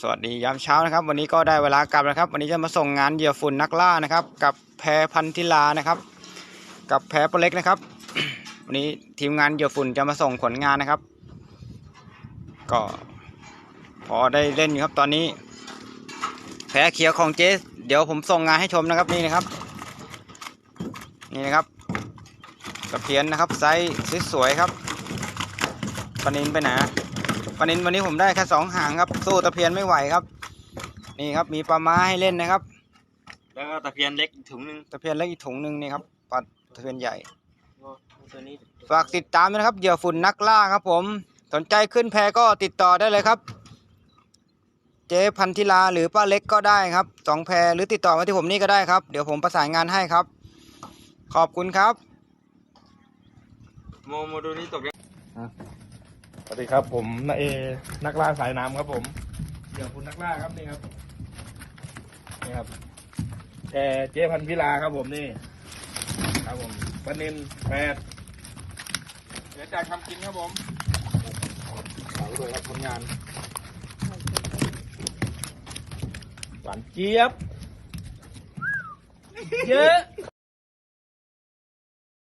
สวัสดียามเช้านะครับ วันนี้ก็ได้เวลากลับแล้วครับ วันนี้จะมาส่งงานเหยื่อฝุ่นนักล่านะครับ กับแพรพันธิลานะครับ กับแพรปลเล็กนะครับ วันนี้ทีมงานเหยื่อฝุ่นจะมาส่งผลงานนะครับ ก็พอได้เล่นอยู่ครับตอนนี้ แพรเขียวของเจสเดี๋ยวผมส่งงานให้ชมนะครับนี่นะครับ นี่นะครับตะเพียนนะครับไซส์สวยๆครับปนินไปไหนะ ปลานินวันนี้ผมได้แค่สองหางครับสู้ตะเพียนไม่ไหวครับ นี่ครับมีปลาม้าให้เล่นนะครับ แล้วก็ตะเพียนเล็กอีกถุงหนึงตะเพียนเล็กอีกถุงหนึ่งนี่ครับปลาตะเพียนใหญ่ตัวนี้ฝากติดตามด้วยนะครับเหยื่อฝุ่นนักล่าครับ ผมสนใจขึ้นแพก็ติดต่อได้เลยครับ เจ๊พันธิลาหรือป้าเล็กก็ได้ครับสองแพรหรือติดต่อมาที่ผมนี่ก็ได้ครับ เดี๋ยวผมประสานงานให้ครับ ขอบคุณครับ โมโมดูนี่ตกยัง สวัสดีครับ ผมนาเอนักล่าสายน้ำครับผมเดี๋ยวคุณนักล่าครับนี่ครับนี่ครับแต่เจ๊พันธุ์พิลาครับผมนี่ ครับผมปลานินแปดเดี๋ยวจ่ายคำกินครับผมฝากไว้ด้วยครับผลงานหวานเจี๊ยบ เยอะ